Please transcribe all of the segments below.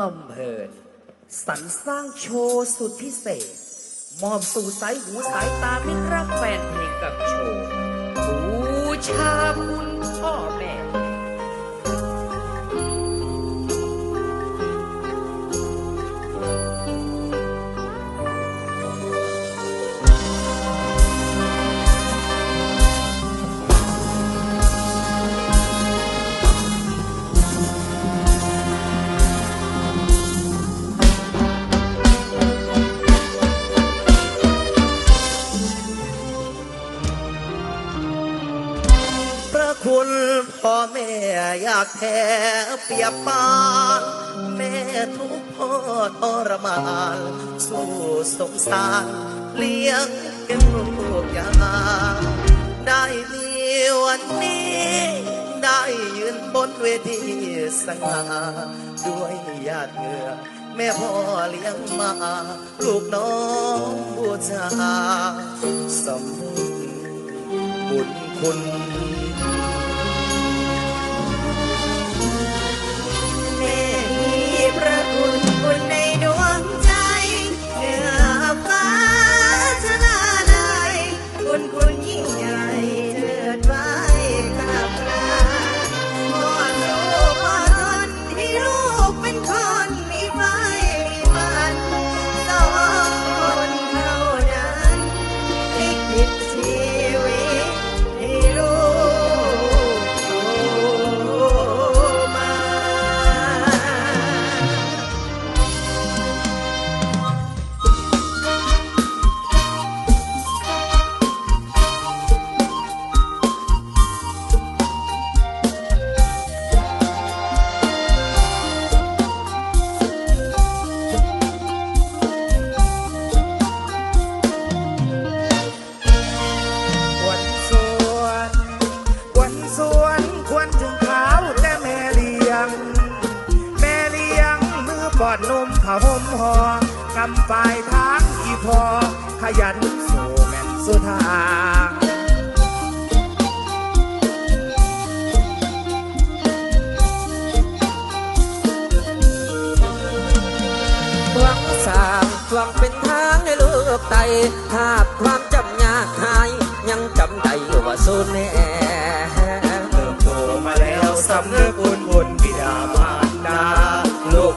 ลำเพลินสรรสร้างโชว์สุดพิเศษ มอบสู่สายหูสายตามิตรรักแฟนเพลงกับโชว์บูชาคุณพ่อแม่ พ่อแม่อยากแพ้เปียบปานแม่ทุกพ่อทรมานสู้สงสารเลี้ยงเป็นลูกยาได้มีวันนี้ ได้ยืนบนเวทีสง่าด้วยญาติเหงื่อแม่พ่อเลี้ยงมา ลูกน้องบูชาสำนึกบุญคุณ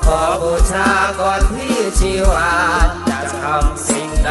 ขอบูชาก่อนที่ชีวาจะทำสิ่งใด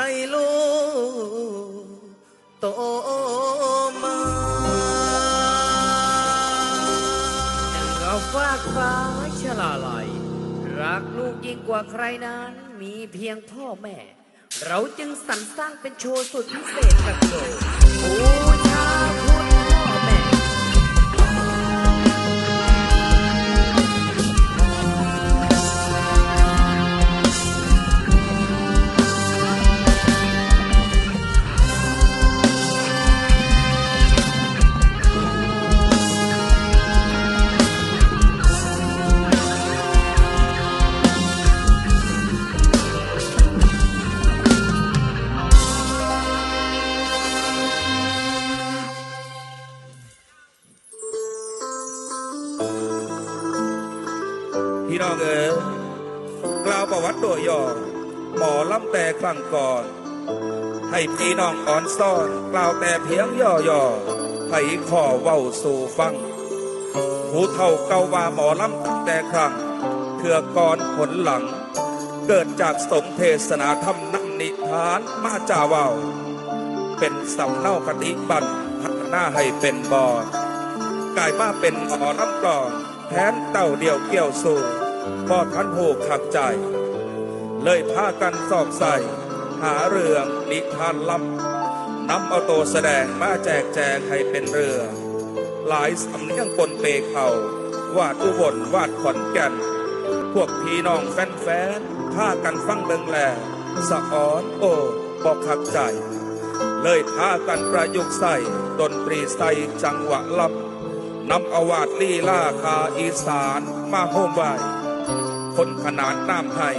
ให้ลูกโตมาเราฟากฟ้าชลาลัย รักลูกยิ่งกว่าใครนั้น มีเพียงพ่อแม่ เราจึงสรรสร้างเป็นโชว์สุดพิเศษกับโลกโอ้ชาังก่อน ให้พี่น้องอ่อนซ่อนกล่าวแต่เพียงย่อๆให้ขอเว้าสู่ฟัง ผู้เท่าเก่าว่าหมอลำตั้งแต่ครั้งเถื่อก่อนผลหลัง เกิดจากสมเทศนาธรรมนันิทานมาจาเว้า เป็นสำเนาคติบันพัฒนาให้เป็นบอดกลายมาเป็นหมอลำกลองแทนเต่าเดียวเกี่ยวสู่พอท่านโหขับใจ เลยพากันสอบใส่ หาเรื่องนิทานลำนำเอาตัวแสดงมาแจกแจงให้เป็นเรือ หลายสำเนียงปนเปเขาวาดอุบลวาดขอนแก่น พวกพี่น้องแฟนๆพากันฟังเบิงแลสะอ้อนโอบอกขับใจ เลยพากันประยุกต์ใส่ดนตรีใส่จังหวะลำนำเอาวาดลีลาคาอีสานมาโฮมไว้คนขนาดน้ำให้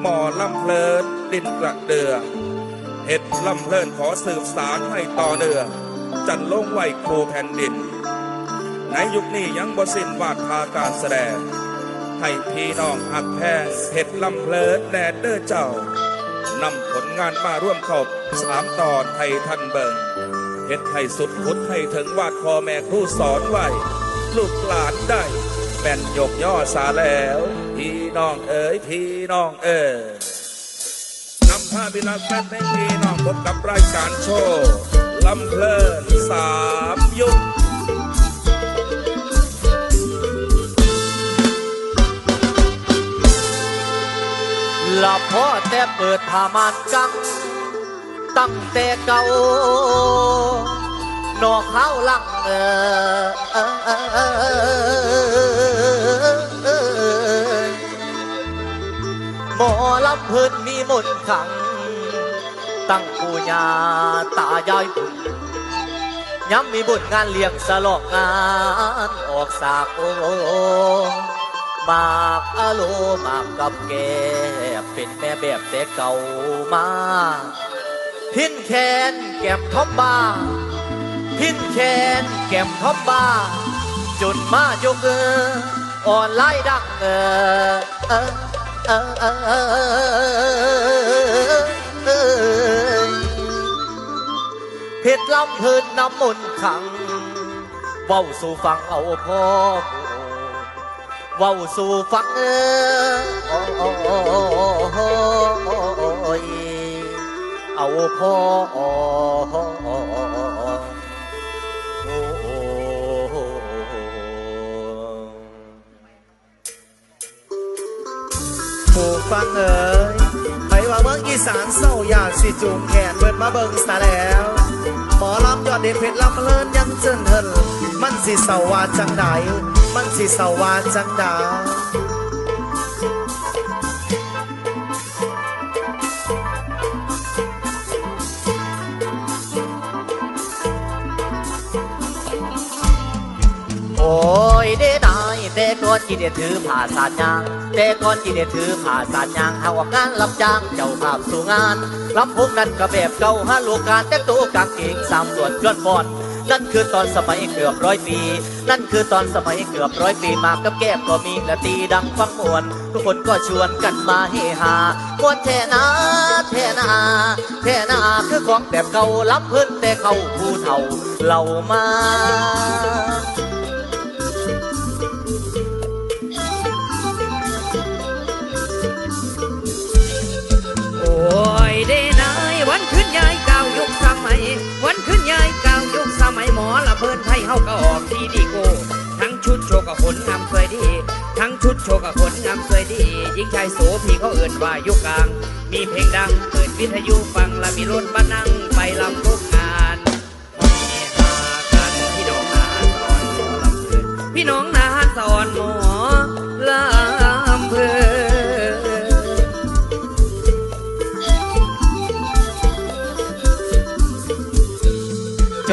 หมอลำเพลินดินกระเดือเห็ดลำเพลินขอสืบสารให้ต่อเนื่องจันลงไหวครูแผ่นดิน ในยุคนี้ยังบ่สิ้นวาดทาการแสดง ให้พี่น้องหักแพงเห็ดลำเพลินแดดเด้อเจ้านำผลงานมาร่วมขอบสามตอนให้ท่านเบิงเฮ็ดให้สุดพุดให้ถึงวาดพอแม่ครูสอนไว้ลูกหลานได้ แม่นยกย่อสาแล้ว พี่น้องเอ๋ยพี่น้องเอ๋ยนำพาพิลาแฟนในพี่น้องพบกับรายการโชว์ลำเพลินสามยุคหลับพ่อแต่เปิดผ้ามานกังตั้งแต่เก่านอกข้าวลังเออ พิ่นมีมนต์ขัง ตั้งปู่ย่าตายายพุ่นย้ำมีบุญงานเลี้ยงสลองงานออกสากโอมากอะโลมากกับแกเป็นแม่แบบแต่เก่ามา พินแขนแก้มทอมบาพินแขนแก้มทอมบาจนมาโยกเอออ่อนไล่ดังเออ เออเออเพชรลำเพินน้ำมนต์ขังเว้าสู่ฟังเอาพ่อเว้าสู่ฟังเออเอาพ่อ ฟังเอ๋ยไปว่าเมืองอีสานเศร้าอยากสิจูงแขนเบิดมาเบิ่งซะแล้วหมอลำยอดเด็ดเพชรลำเพลินยังเจินเฮินมันสิเศร้าว่าจังใดมันสิเศร้าว่าจังใดโอ้ยได้ได้ แต่ก็ก่อนที่ได้ถือผ่าสาดยางแต่ก่อนที่ได้ถือผ่าสาดยางเฮาออกงานรับจ้างเจ้าภาพสู่งานลำพงนั้นก็แบบเก่าฮาโลกการแต่งตัวกางเกงสามส่วนย้อนฟอนนั่นคือตอนสมัยเกือบร้อยปี นั่นคือตอนสมัยเกือบร้อยปีมากับแก้มก็มีและตีดังฟังมวน ทุกคนก็ชวนกันมาเฮฮามวนแท่นาแท่นาแท่นาคือของแบบเก่าล้ำเพิ่นแต่เขาผู้เฒ่าเหล่ามา พิ่นไทยเฮาก็ออกทีดีโก ทั้งชุดโชว์กับขนงามสวยดี ทั้งชุดโชว์กับขนงามสวยดียิงชายโสพี่เขาเอิ่นว่ายุคกลาง มีเพลงดังเปิดวิทยุฟังและมีรถมานั่งไปลำทุกงานเฮฮากันพี่น้องนาสอนหมอนพี่น้องนาสอนโม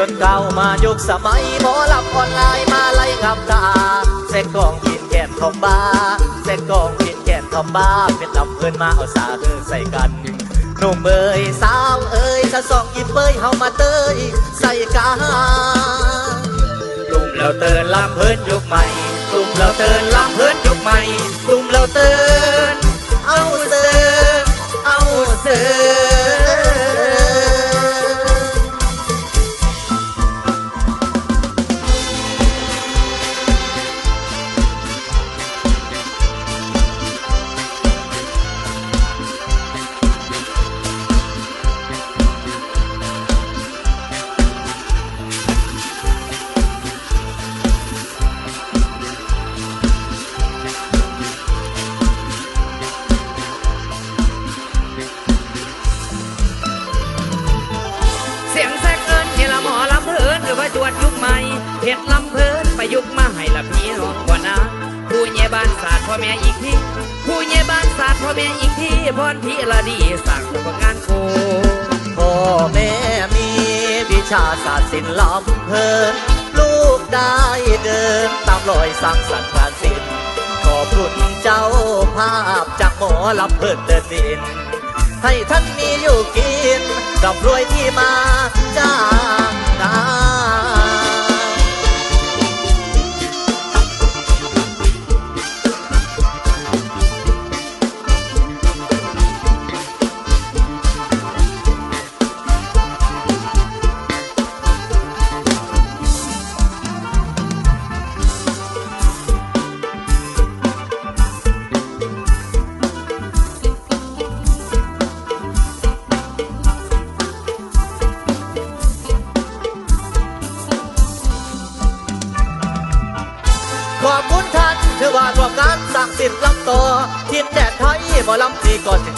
จนเก่ามายุคสมัยหมอลำออนไลน์มาไล่งับตาเส้นกองกินแกนทอมบ้าเส้นกองกินแกนทอมบ้าเป็นลำเพื่อนมาเอาสาเธอใส่กันหนุ่มเอ้ยสาวเอ้ยจะส่องยิ้มเอ้ยเฮามาเตยใส่กันกลุ่มเราเตือนลำเพิ่นยุคใหม่กลุ่มเราเตือนลำเพิ่นยุคใหม่กลุ่มเราเตือน เฮ็ดลำเพินประยุกต์มาให้ละพี่น้องกว่านะผู้ใหญ่บ้านศาสตร์พ่อแม่อีกทีผู้ใหญ่บ้านศาสตร์พ่อแม่อีกทีพรพี่ละดีสั่งผลงานโคพ่อแม่มีวิชาศาสตร์ศิลป์ลำเพลินลูกได้เดินตามรอยสร้างสรรค์งานศิลป์ขอบคุณเจ้าภาพจากหมอลำเพลินเดินดิน ให้ท่านมีอยู่กินร่ำรวยที่มาจ้างงาน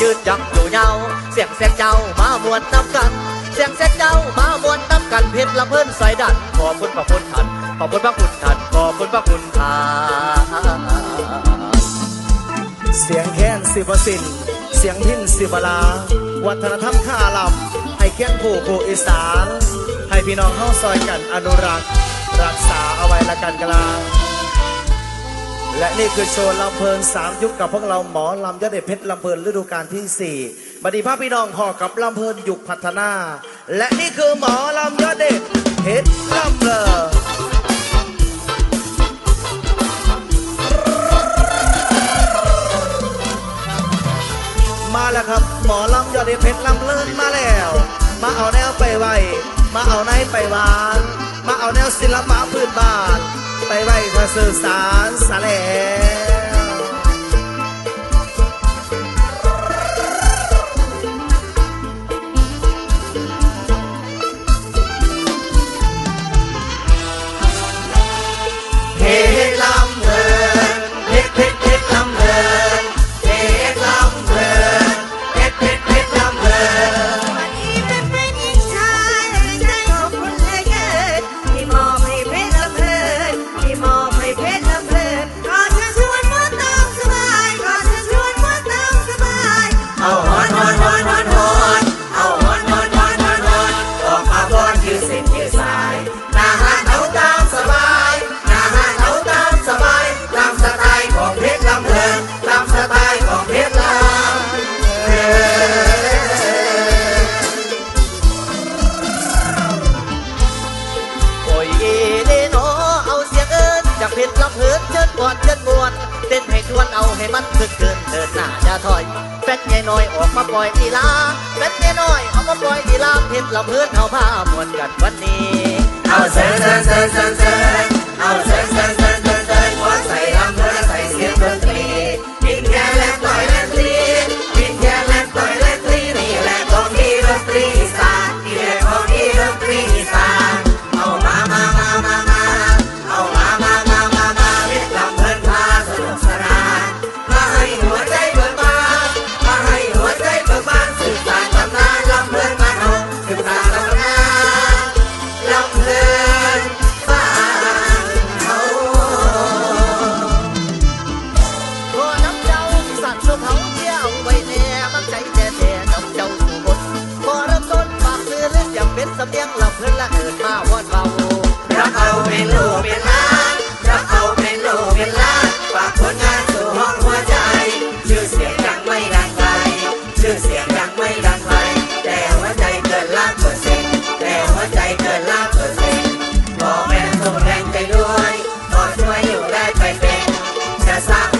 ยืนยังอยู่ยาเสียงแสงเจ้ามามวนนำกันเสียงแสงเจ้ามามวนนำกันเพชรลำเพิ่นใส่ดันขอบคุณพระคุณท่านขอบคุณพระคุณท่านขอบคุณพระคุณท่านเสียงแค้นสิบสินเสียงพินสิบลา วัฒนธรรมข้าลำให้เคียงผู้ผู้อีสานให้พี่น้องเข้าซอยกันอนุรักษ์ รักษาเอาไว้ละกันกลาง และนี่คือโชว์ลำเพลินสามยุคกับพวกเราหมอลำยอดเด็ดเพชรลำเพลินฤดูกาลที่สี่บัดดีภาพพี่น้องพอกับลำเพลินยุคพัฒนา และนี่คือหมอลำยอดเด็ดเพชรลำเพลินมาแล้วครับหมอลำยอดเดชเพชรลำเลินมาแล้ว มาเอาแนวไปไวมาเอาในไปวาน มาเอาแนวศิลปะพื้นบ้าน ไปไว้เพื่อสื่อสารสาแล้ น้อยออกมาปล่อยลีลาเป็ดใหญ่น้อยออกมาปล่อยลีลาเพชรลำเพื่อนเอาผ้ามวนกันวันนี้ เอาเซิร์เซิร์เซิร์เซิร์เซิร์เอาเซิร์เซิร์เซิร์เ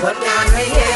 จะสร้างผลงานให้เห็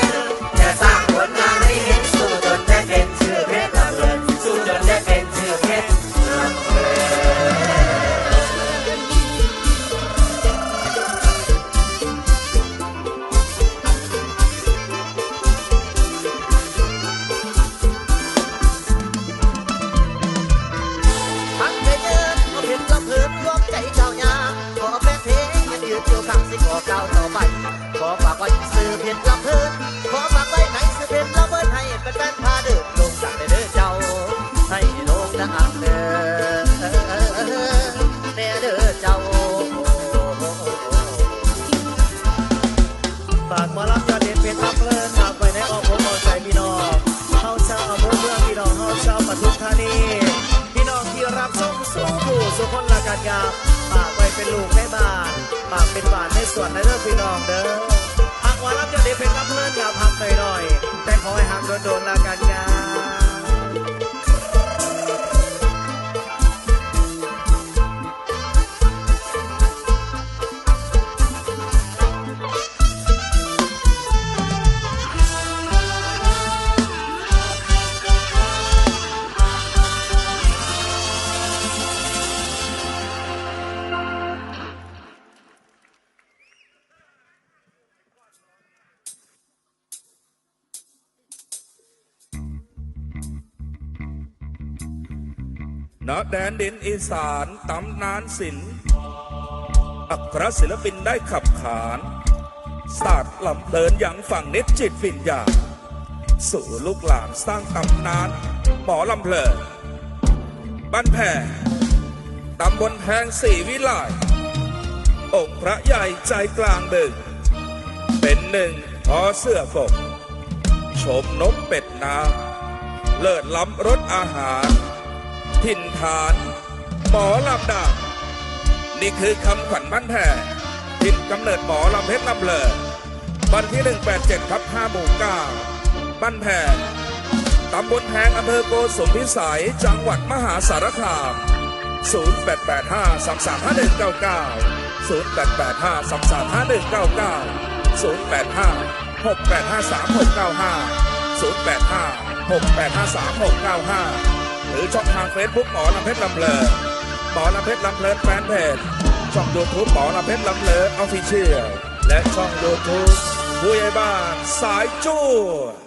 ฝากมารับยอดเด็ดเป็นทับเพลินฝากไปในออกผมเอาใจพี่น้องเฮาชาวอำเภอเมืองพี่น้องเฮาชาวปทุมธานีพี่น้องที่รับชมสู้ผู้สุขคนละกันยามฝากไปเป็นลูกในบ้านฝากเป็นบ้านในสวนในเรื่องพี่น้องเด้อหากว่ารับยอดเด็ดเป็นทับเพลินกับหักหน่อยๆแต่ขอให้หักโดนๆละกันงา ณแดนดินอีสานตำนานศิลป์อัครศิลปินได้ขับขานศาสตร์ลำเพลินอย่างฝั่งนิดจิตวิญญาณสู่ลูกหลานสร้างตำนานหมอลำเพลินบ้านแพรตำบลแพงสี่วิไลองค์พระใหญ่ใจกลางดึงเป็นหนึ่งพอเสื้อกชมนกเป็ดน้ำเลิศล้ำรสอาหาร ถิ่นฐานหมอลำดาบนี่คือคำขวัญบ้านแพรถิ่นกำเนิดหมอลำเพชรลำเลอวันที่ 187ทับ5หมู่9บ้านแพรตำบลแพงอำเภอโกสมพิสัย จังหวัดมหาสารคาม 0885 335199 0885 335199 0856853695 0856853695 หรือช่องทางเฟซบุ๊กหมอลำเพชรลำเลอหมอลำเพชรลำเพลินแฟนเพจช่องยูทูบหมอลำเพชรลำเลอออฟฟิเชียลและช่องยูทูบผู้ใหญ่บ้านสายจู้